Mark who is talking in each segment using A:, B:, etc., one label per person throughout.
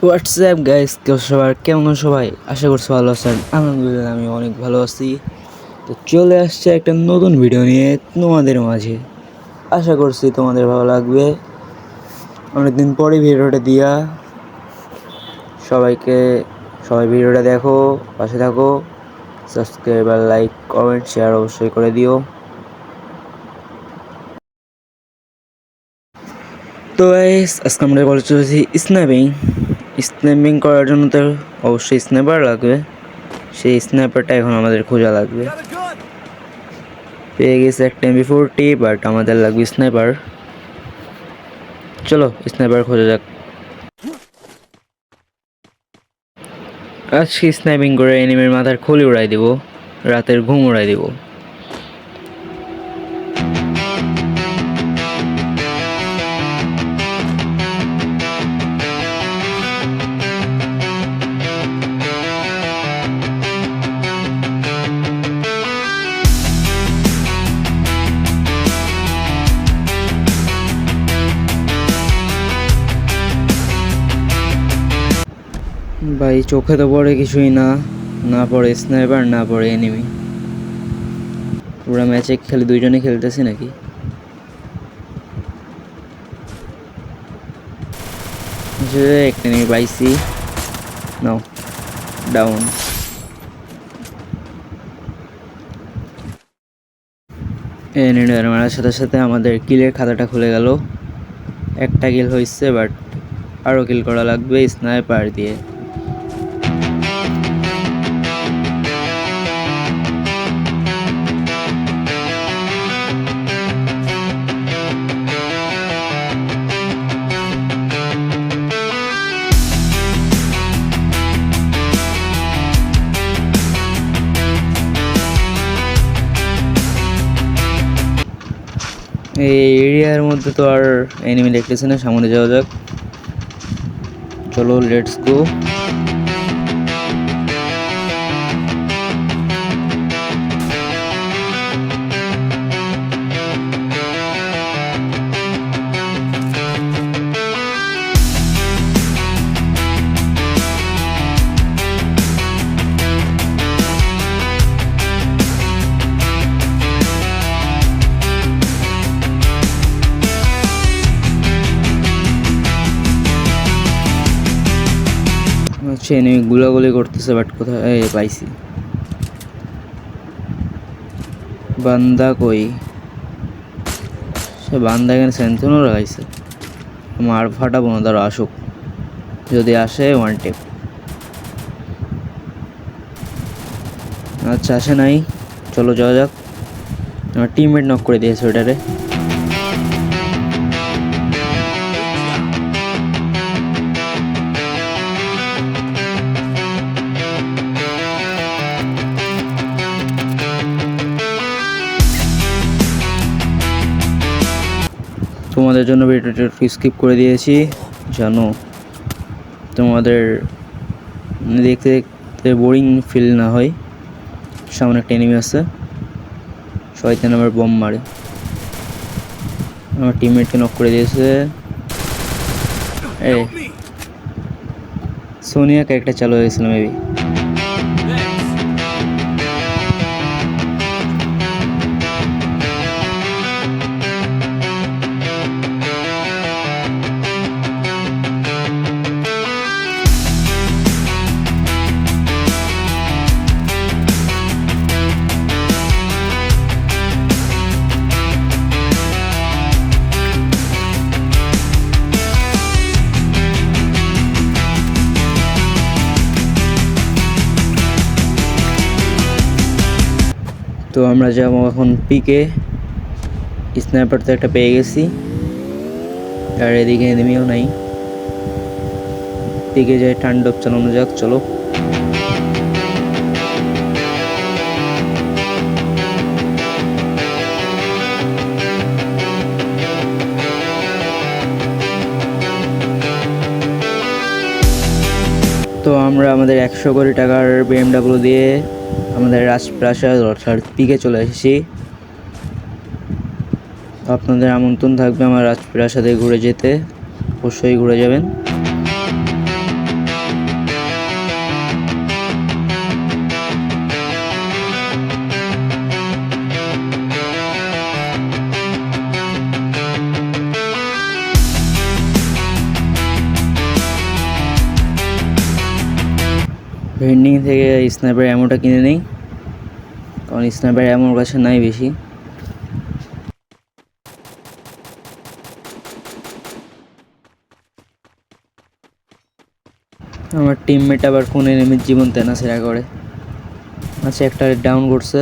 A: WhatsApp guys কেউ সবার, কেমন সবাই? আশা করছি ভালো আছেন। আলহামদুলিল্লাহ, আমি অনেক ভালো আছি। তো চলে আসছে একটা নতুন ভিডিও নিয়ে তোমাদের মাঝে। আশা করছি তোমাদের ভালো লাগবে। অনেকদিন পরে ভিডিওটা দিয়া সবাইকে, সবাই ভিডিওটা দেখো, পাশে থাকো। সাবস্ক্রাইব আর লাইক কমেন্ট শেয়ার অবশ্যই করে দিও। তো আজকে আমরা বলে চলেছি স্ন্যাপিং স্ন্যাপিং করার জন্য তো অবশ্যই স্ন্যাপার লাগবে। সেই স্ন্যাপারটা এখন আমাদের খোঁজা লাগবে। পেয়ে গেছে একটা এমবি ফোরটি বাট আমাদের লাগবে স্ন্যাপার। চলো, স্ন্যাপার খোঁজা যাক। আজকে স্ন্যাপিং করে এনিমের মাথার খুলি উড়াই দিব, রাতের ঘুম উড়াই দিব। ভাই, চোখে তো পড়ে কিছুই না। না পড়ে স্নাইপার না পড়ে এনিমি পুরো ম্যাচে খালি দুইজনে খেলতেছি নাকি? একটা এনিমি পাইছি। নাও ডাউন এনিমির মারার সাথে সাথে আমাদের কিলের খাতাটা খুলে গেল। একটা কিল হয়েছে বাট আরও কিল করা লাগবে স্নাইপার দিয়ে। এই এরিয়ার মধ্যে তো আর এনিমি দেখতেছে না সামনে যাওয়া যাক। চলো লেটস গো হচ্ছে এনিমি গুলাগুলি করতেছে বাট কোথায়? পাইছি। বান্দা কই? সে বান্দা এখানে সেন্থনও লাগাইছে। মার ফাটাবো না তারা আসুক। যদি আসে ওয়ান টেপ আচ্ছা আসে নাই। চলো যাওয়া যাক। আমার টিমমেট নক করে দিয়েছে ওটারে জন্য ভিডিওটা একটু স্কিপ করে দিয়েছি। জানো, তোমাদের দেখতে দেখতে বোরিং ফিল না হয়। সামনে একটা এনিমি আছে। শয়তান আমার বম মারে। আমার টিমমেটকে নক করে দিয়েছে। এই সোনিয়া ক্যারেক্টার চালু হয়ে গেছিল মেবি তো আমরা যাব এখন পিকে স্ন্যাপার তো একটা পেয়ে গেছি। আর এদিকে এনিমিও নাই। পিকে যাই টান্ডব চালানো যাক, চলো। তো আমরা আমাদের একশো কোটি টাকার বিএমডাব্লিউ দিয়ে আমাদের রাজপ্রাসাদ অর্থাৎ পিকে চলে এসেছি। আপনাদের আমন্ত্রণ থাকবে আমার রাজপ্রাসাদে ঘুরে যেতে। অবশ্যই ঘুরে যাবেন। ভেন্ডিং থেকে স্ন্যাপের অ্যামোটা কিনে নেই। কারণ স্ন্যাপের অ্যামোর কাছে নাই বেশি। আমার টিমমেট আবার কোন এনিমির জীবন তেনা সেরা করে আচ্ছা একটা ডাউন করছে।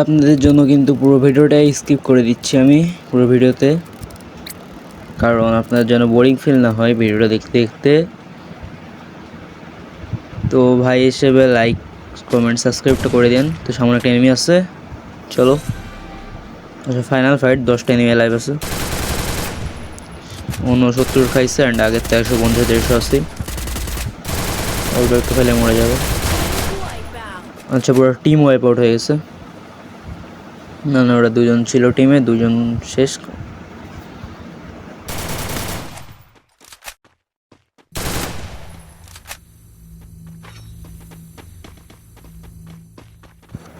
A: আপনাদের জন্য কিন্তু পুরো ভিডিওটাই স্কিপ করে দিচ্ছি আমি, পুরো ভিডিওতে। কারণ আপনাদের যেন বোরিং ফিল না হয় ভিডিওটা দেখতে দেখতে। তো ভাই হিসেবে লাইক কমেন্ট সাবস্ক্রাইবটা করে দিন। তো সামনে একটা এনিমি আছে, চলো। আচ্ছা ফাইনাল ফাইট দশটা এনিমি লাইভ আছে। উনসত্তর খাইছে অ্যান্ড আগের তো একশো পঞ্চাশ, দেড়শো আশি অল্প একটু ফেলে মরে যাবে। আচ্ছা পুরো টিম ওয়াইপ আউট হয়ে গেছে। না না, ওরা দুজন ছিল টিমে দুজন শেষ।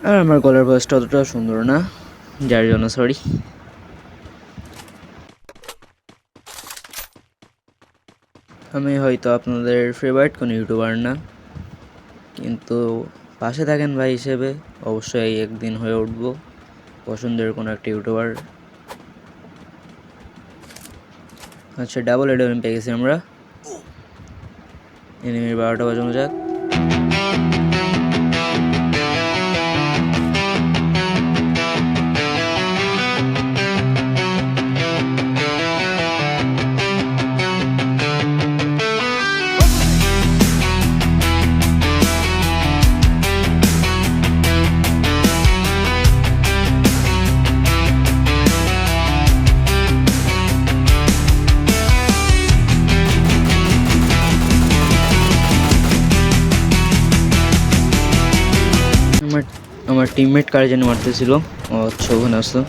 A: আর আমার গলার ভয়েসটা অতটা সুন্দর না, যার জন্য সরি আমি হয়তো আপনাদের ফেভারিট কোনো ইউটিউবার না, কিন্তু পাশে থাকেন ভাই হিসেবে, অবশ্যই একদিন হয়ে উঠবো। পছন্দের কোনো একটা ইউটিউবার আচ্ছা ডাবল এডেভেন পেয়ে গেছি আমরা। এনিমির বারোটা বাজানো যাক। টিমমেট কারে যেন মারতেছিল? ও আচ্ছা ওখানে আসলো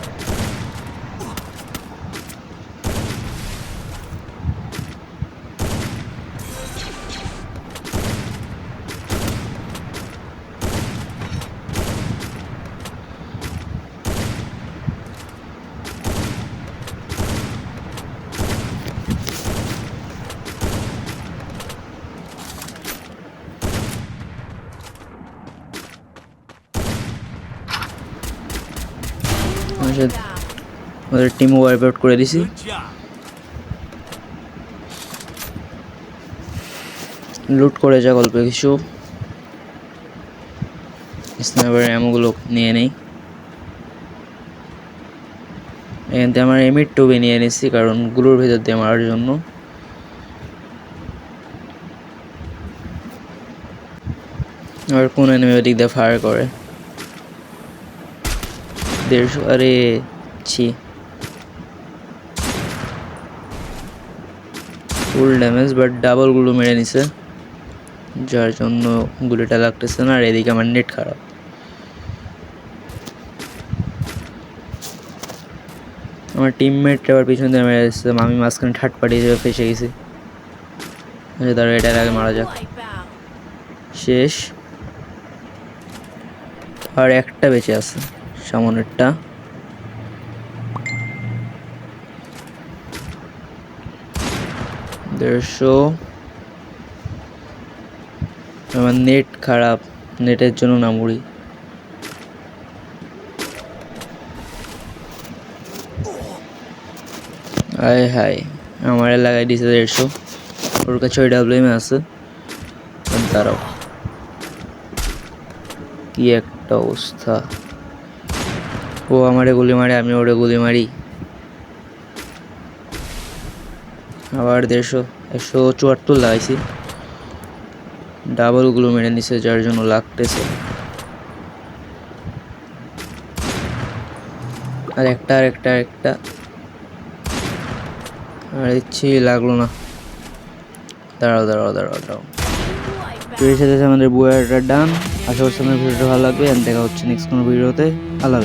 A: আচ্ছা ওদের টিম ওয়াইপ আউট করে দিছি। লুট করে যাক অল্প কিছু। স্নাইপার অ্যামোগুলো নিয়ে নেই। এখান থেকে আমার এমিট টুবে নিয়ে নিচ্ছি কারণগুলোর ভেতর দিয়ে মারার জন্য। আর কোন এনিমি ওদিক দিয়ে ফায়ার করে? দেড়শো আরে ছি। ফুল ড্যামেজ বাট ডাবলগুলো মেরে নিছে। যার জন্য গুলিটা লাগতেছে না, আর এদিকে আমার নেট খারাপ। আমার টিমমেট আবার পিছন দিয়ে মেরে যাচ্ছে আমি মাঝখানে ঠাট পাঠিয়ে যাবে ফেসে গেছি। আচ্ছা এটার আগে মারা যাক। শেষ। আর একটা বেঁচে আছে। সামনেরটা। দেড়শো। আমার নেট খারাপ নেটের জন্য না মুড়ি। আয় হায়, আমার এলাকায় দিছে দেড়শো। ওর কাছে ওই ডাব্লিউএম আছে। দাঁড়াও। কি একটা অবস্থা। ও আমারে গুলি মারে, আমি ওরে গুলি মারি। আবার দেড়শো, একশো চুয়াত্তর লাগাইছি। ডাবলগুলো মেরে নিছে, যার জন্য লাগতেছে। আর একটা আর একটা আর একটা। আর ইচ্ছি লাগল না। দাঁড়াও দাঁড়াও দাঁড়াও দাঁড়াও। এর সাথে আমাদের বুয়ারটা ডান। আশা করছি আমাদের ভিডিওটা ভালো লাগবে। দেখা হচ্ছে নেক্সট কোনো ভিডিওতে। আল্লাহ